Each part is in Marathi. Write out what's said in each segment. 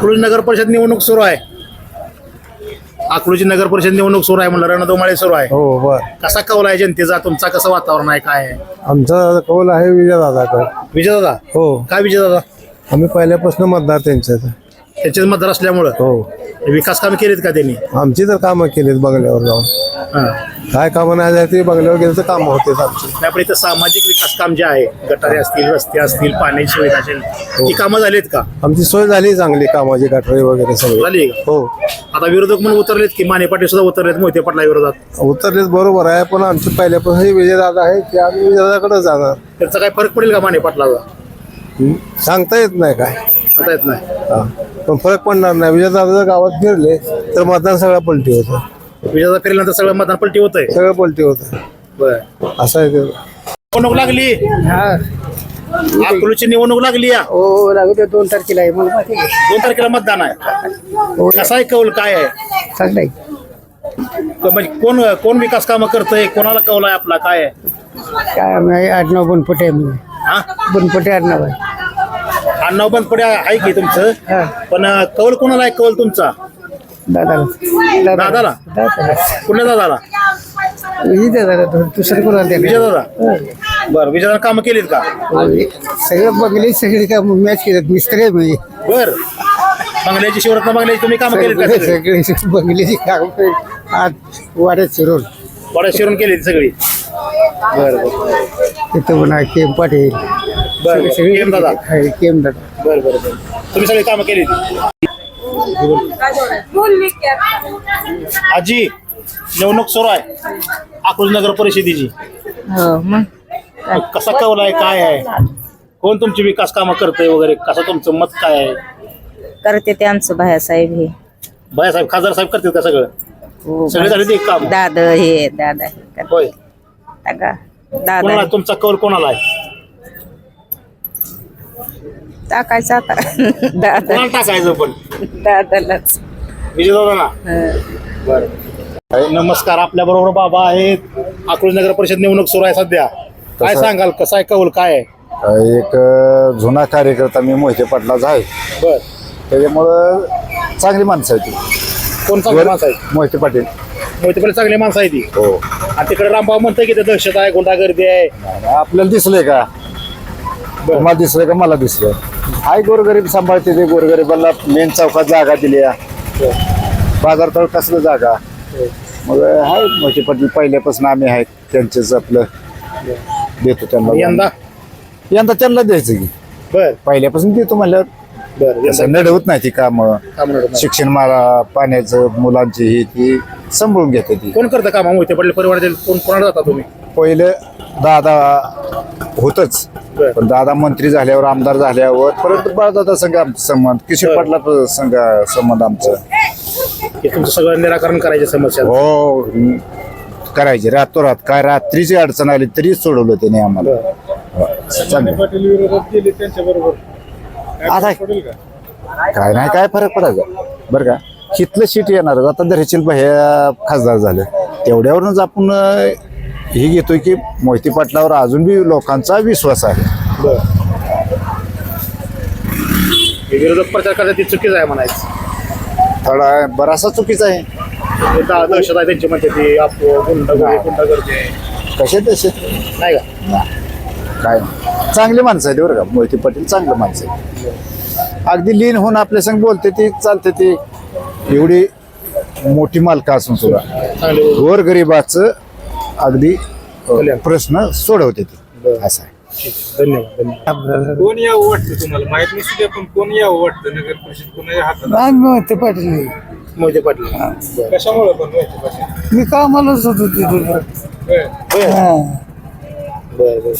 अकलूज नगर परिषद निवडणूक सुरू आहे. अकलूजची नगर परिषद निवडणूक सुरू आहे म्हणलं रणधुमाळी सुरू आहे. हो बर. कसा कौल आहे जनतेचा? तुमचा कसं वातावरण आहे? काय आहे? आमचा कौल आहे विजयदादाकडे. विजयदादा? हो. काय विजयदादा? आम्ही पहिल्यापासून मतदार त्यांच्यात. त्याचेच मतदार असल्यामुळं. हो. विकास कामे केलीत का त्यांनी? आमची तर कामं केलीत बंगल्यावर जाऊन. हा. काय कामं नाही झाली ते बंगल्यावर गेलं तर कामं होतेच आमची. नाही, आपण इथं सामाजिक विकास काम जे आहे गटारे असतील रस्ते असतील पाण्याची सुविधा असेल ती कामं झालीत का? आमची सोय झाली चांगली कामाची गटरी वगैरे सगळी. झाली? का हो. आता विरोधक म्हणून उतरलेत की माने पाटील सुद्धा उतरलेत मोहिते पाटला विरोधात? उतरलेच बरोबर आहे पण आमची पहिल्यापासून हे विजयदादा आहे ते आम्ही विजयदादाकडे जाणार. त्याचा काय फरक पडेल का माने पाटलाचा? हं? सांगता येत नाही काय. आता येत नाही. हा. पण फरक पडणार नाही. विजयदादा जर गावात फिरले तर मतदान सगळं पलटी होतं. विजयाचा फिरल्यानंतर सगळं मतदान पलटी होत आहे सगळं पलटी होतं. बरं. असं आहे ते. निवडणूक लागली? अकलूची निवडणूक लागली या? हो लागू ते दोन तारखेला आहे. मला माहिती आहे. दोन तारखेला मतदान आहे. कसा आहे कौल? काय आहे? चांगलं आहे. क- म्हणजे कोण कोण विकास कामं करतंय? कोणाला कौल आहे आपला? काय आहे? काय आम्ही आडनाव बनपटे आहे मी हा? बनपटे आडनाव आहे. अण्णाव बंदपडे आहे की तुमचं? हा. पण कौल कोणाला आहे? कौल तुमचा? दादाला. दादाला? कुठल्या दादाला? इथे दादा दुसरं कोणाला विजय दादा. बरं विजयदादा कामं केलीत का? सगळं बघले सगळे काय मॅच केलं मिस्त्री आहे मी बर. बंगल्याची शिवरत्न बंगल्याची तुम्ही कामं केलीत का सगळे? सगळी? बघलेची काम आज वाड्यात शिरोल बरं शिरून केली सगळी? बरं बरं. तिथं पण आहे केम पाटील बरं सगळे दादा. केम दादा. बरं बरं बरं. तुम्ही सगळी कामं केली? आजी निवडणूक सुरू आहे. अकलूज नगर परिषदेची. हो मग? कसा कौल आहे काय आहे? कोण तुमची विकास कामं करतंय वगैरे? कसं तुमचं मत काय आहे? करते ते आमचं भायासाहेब हे. भैयासाहेब खासदार साहेब करतील का सगळं? हो, सगळे झाले ते काम. दाद हे दादा हे करते. होय. का? दादा कोणाला तुमचा कौल कोणाला आहे? टाकायचं आता. दादा कोणाला टाकायचं पण? दादालाच. विजय दादा ना हं. बरं. नमस्कार. आपल्या बरोबर बाबा आहेत. अकलूज नगर परिषद निवडणूक सुरू आहे सध्या. काय सांगाल? कसा आहे? कौल काय आहे? एक अ, जुना कार्यकर्ता मी मोहिते पाटलाच आहे. बर. त्याच्यामुळं चांगली माणसं आहे ती. कोण चांगले माणसं आहेत? मोहिते पाटील. मोहिते पाटील चांगली माणसं आहे ती. हो. आणि तिकडे रामभाऊ म्हणतोय की ते दहशत आहे गुंडागर्दी आहे. आपल्याला दिसलंय का? तुम्हाला दिसलंय का? मला दिसलं हाय गोरगरीब सांभाळते ते गोरगरिबाला मेन चौकात जागा दिली बाजार तळ कसलं जागा? मग हाय मोहिते पाटील पहिल्यापासून आम्ही आहेत त्यांचेच आपलं देतो त्यांना. यंदा? यंदा त्यांना द्यायचं की. बर. पहिल्यापासून देतो म्हणल्यावर असं नडवत नाही ती कामं. शिक्षण मारा पाण्याचं मुलांची ही ती सांभाळून घेते ती. कोण करतं काम? मोहिते पाटील परिवारातील कोण कोणाला जाता तुम्ही? पहिले दादा होतच. पण दादा मंत्री झाल्यावर आमदार झाल्यावर परत बाळदादा संघ आमचा संबंध किशोर बर. पाटला संघ संबंध आमचं. हे तुमचं सगळं निराकरण करायची समस्या. हो करायचे. रातोरात काय रात्रीची अडचण आली तरी सोडवलं त्याने आम्हाला. हो, चांगलं. आता काय नाही काय फरक पडायचा? बरं का? हिथलं सीट येणार आता धरशील ह्या खासदार झालं. तेवढ्यावरूनच आपण अं, हे घेतोय की मोहिते पाटलावर अजून बी लोकांचा विश्वास आहे. हे विरोधक प्रचार करतात ती चुकीच आहे म्हणायचं. थोडा बराचसा चुकीचा आहे. हे दा- दहशत आहे त्यांची म्हणते ती आप गुंडागर्दी गुंडागर्दी आहे कसे तसे नाही का? काय नाही. चांगली माणसं आहेत बरं का मोहिते पाटील चांगलं माणसं आहे अगदी लीन होऊन आपल्या संग बोलते ती चालते ती. एवढी मोठी मालका असून सुद्धा. चांगले गोरगरिबाचं अगदी प्रश्न सोडवते ती. असं आहे. धन्यवाद धन्यवाद. कोण यावं वाटतं तुम्हाला? माहीत नसू द्या पण कोण यावं वाटतं? नगर परिषद कोणाच्या हातात? पाटील मोहिते पाटील. बरं. कशामुळे पण माहिती पाहिजे मी कामालाच होतो तिथं. बरं. बरं. बरं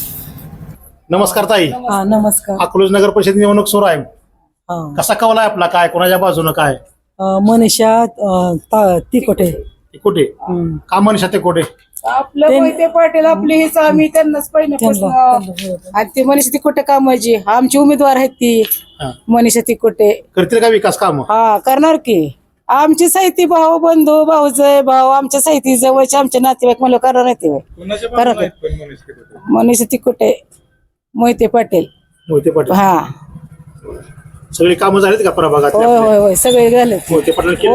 नमस्कार ताई. हा नमस्कार. अकलूज नगर परिषद निवडणूक सुरू आहे. हा. कसा कवला आहे आपला? काय कोणाच्या बाजूनं काय? अं, मनीषा अं, ता- तिकोटे. ते कुठे हम्म. का मनीषा ते कुठे आपलं ते- मोहिते पाटील आपली हेच आम्ही त्यांनाच होतं. आणि ते मनीषा तिकोटे कामाची आमची उमेदवार आहेत ती. मनीषा तिकोटे. करतील का विकास काम? हा करणार की. आमची साहित्य भाऊ बंधू भाऊजय भाऊ आमच्या साहित्य जवळचे आमचे नातेवाईक मला करणार नाही ते कोणाच्या करा बाजूला की. आहेत पण मनीष तिकोटे. मोहिते पाटील. मोहिते पाटील. हा. सगळी कामं झालीत का प्रभागात होय होय होय सगळे झाले मोहिते पाटील केली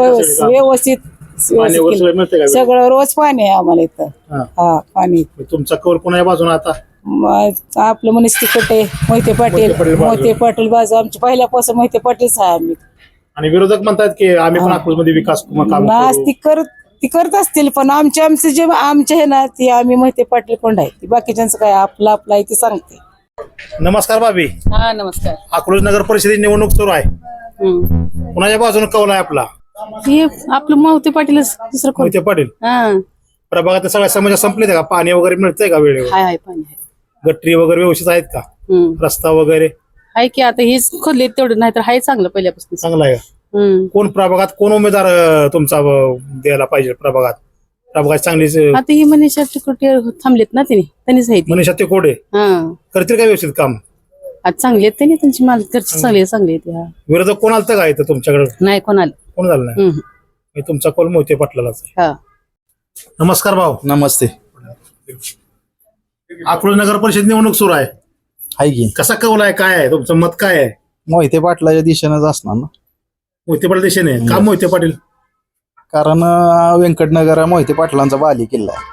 सगळी? व्यवस्थित वगैरे का? रोज पाणी आहे आम्हाला इथं. हा. हा पाणी. मग तुमचा कौल कोणा बाजून आता? म- आपलं मनीष तिकटे मोहिते पाटील. मोहिते पाटील बाजू. मोहिते पाटील बाजू आमची पहिल्यापासून मोहिते पाटीलच आहे आम्ही. आणि विरोधक म्हणतात की आम्ही पण अकलूजमध्ये विकास काम नाच ती करत ती करत असतील पण आमचे आमचे जे आमचे आहे ना ती आम्ही मोहिते पाटील कोण आहे ती बाकीच्यांचं काय आपलं आपलं आहे ती सांगते. नमस्कार भाभी. हा नमस्कार. अकलूज नगर परिषदेची निवडणूक सुरू आहे. कुणाच्या बाजूने कौल आहे आपला? हे आपलं मोहिते पाटीलच दुसरं कोण? मोहिते पाटील? हा. प्रभागात सगळ्या समस्या संपले का? पाणी वगैरे मिळतंय का वेळेवर? हाय हाय पाणी आहे. गटरी वगैरे व्यवस्थित आहेत का? हम्म. रस्ता वगैरे? आहे की आता हेच खोदले तेवढं नाही तर हाय चांगलं पहिल्यापासून. चांगला आहे का? हम्म. कोण प्रभागात कोण उमेदवार अं, तुमचा अं, द्यायला पाहिजे प्रभागात? प्रभागात चांगलीच अं, आता ही मनीषा तिकडे थांबलेत ना त्यांनी त्यांनीच आहे ती. मनीषा ते कोडे हा. करतील का व्यवस्थित काम? आज चांगली आहेत त्यांनी त्यांची माल घरची चांगली आहे, चांगली आहेत हा. विरोधक कोण आलतं का इथं तुमच्याकडे? नाही कोणाला. कोण झालं नाही? हम्म. तुमचा कॉल मोहिते पाटलालाच आहे. हा. नमस्कार भाऊ. नमस्ते. अकलूज नगर परिषद निवडणूक सुरू आहे. हाय की. कसा कौल आहे काय आहे तुमचं मत काय आहे? मोहिते पाटलाच्या दिशेनेच असणार ना. मोहिते पाटील दिशेने. का मोहिते पाटील? कारण अं, व्यंकटनगर हा मोहिते पाटलांचा बाली किल्ला आहे.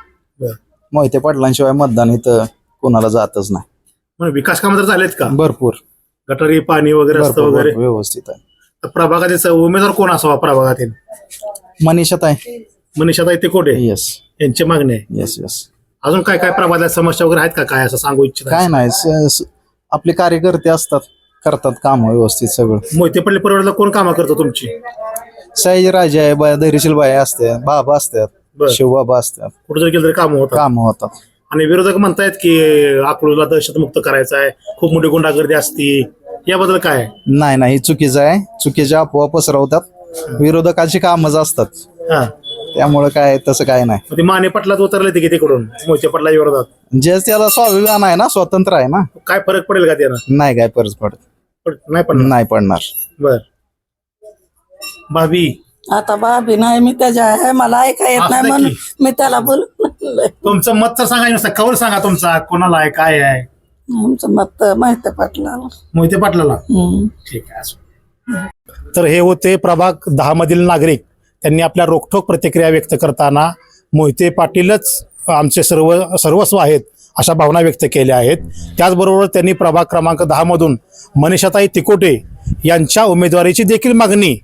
बरं. मोहिते पाटलांशिवाय मतदान इथं कोणाला जातच नाही. म्हणून विकास कामं तर झालेत का? भरपूर. गटारी पाणी वगैरे रस्ता भरपूर वगैरे? भरपूर व्यवस्थित आहे. तर प्रभागातील उमेदवार कोण असावा प्रभागातील? मनीषात आहे मनीषा ते कोटे येस यांची मागणी आहे. येस येस अजून काय काय प्रभागात समस्या वगैरे आहेत का? काय असं सांगू इच्छित काय नाही स- स- आपले कार्यकर्ते असतात करतात काम व्यवस्थित सगळं. मोहिते पाटील परिवाराला कोण कामं करतो तुमची? सयाजी राजे आहे बाया धैर्यशील बाया असतात बाबा असतात बरं. शिवबाबा असतात. कुठं जर गेलं तरी कामं होतात. काम होतात. आणि विरोधक म्हणतायत की अकलूजला दहशतमुक्त करायचं आहे. खूप मोठी गुंडागर्दी असती. याबद्दल काय आहे? नाही नाही हे चुकीचं आहे. चुकीच्या अफवा पसरवतात. विरोधकाची कामच असतात हा. त्यामुळे काय तसं काय नाही. मग ते माने पाटलात उतरले ते की तिकडून? मोहिते पाटला विरोधात? जे त्याला स्वाभिमान आहे ना स्वतंत्र आहे ना. काय फरक पडेल का त्यानं नाही काय परत पडत. पड- नाही पडणार? नाही पडणार. बर. भाभी. आता बाबी नाही मी त्याच्या आहे मला ऐका येत नाही असं म्हणून की. मी त्याला बोल. तुमचं मत तर सांगा नुसतं. कौल सांगा तुमचा. कोणाला आहे काय आहे? आमचं मत माहिती पटलं मोहिते पाटलाला? ठीक आहे असो. तर हे होते प्रभाग दहा मधील नागरिक. त्यांनी आपल्या रोखठोक प्रतिक्रिया व्यक्त करताना मोहिते पाटीलच आमचे सर्व सर्वस्व आहेत अशा भावना व्यक्त केल्या आहेत. त्याचबरोबर त्यांनी प्रभाग क्रमांक दहा मधून मनीषाताई तिकोटे यांच्या उमेदवारीची देखील मागणी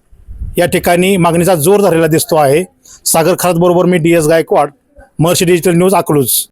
या ठिकाणी मागणीचा जोर धरलेला दिसतो आहे. सागर खात बरोबर मी D S Gaikwad. Maharshi digital news Akluj.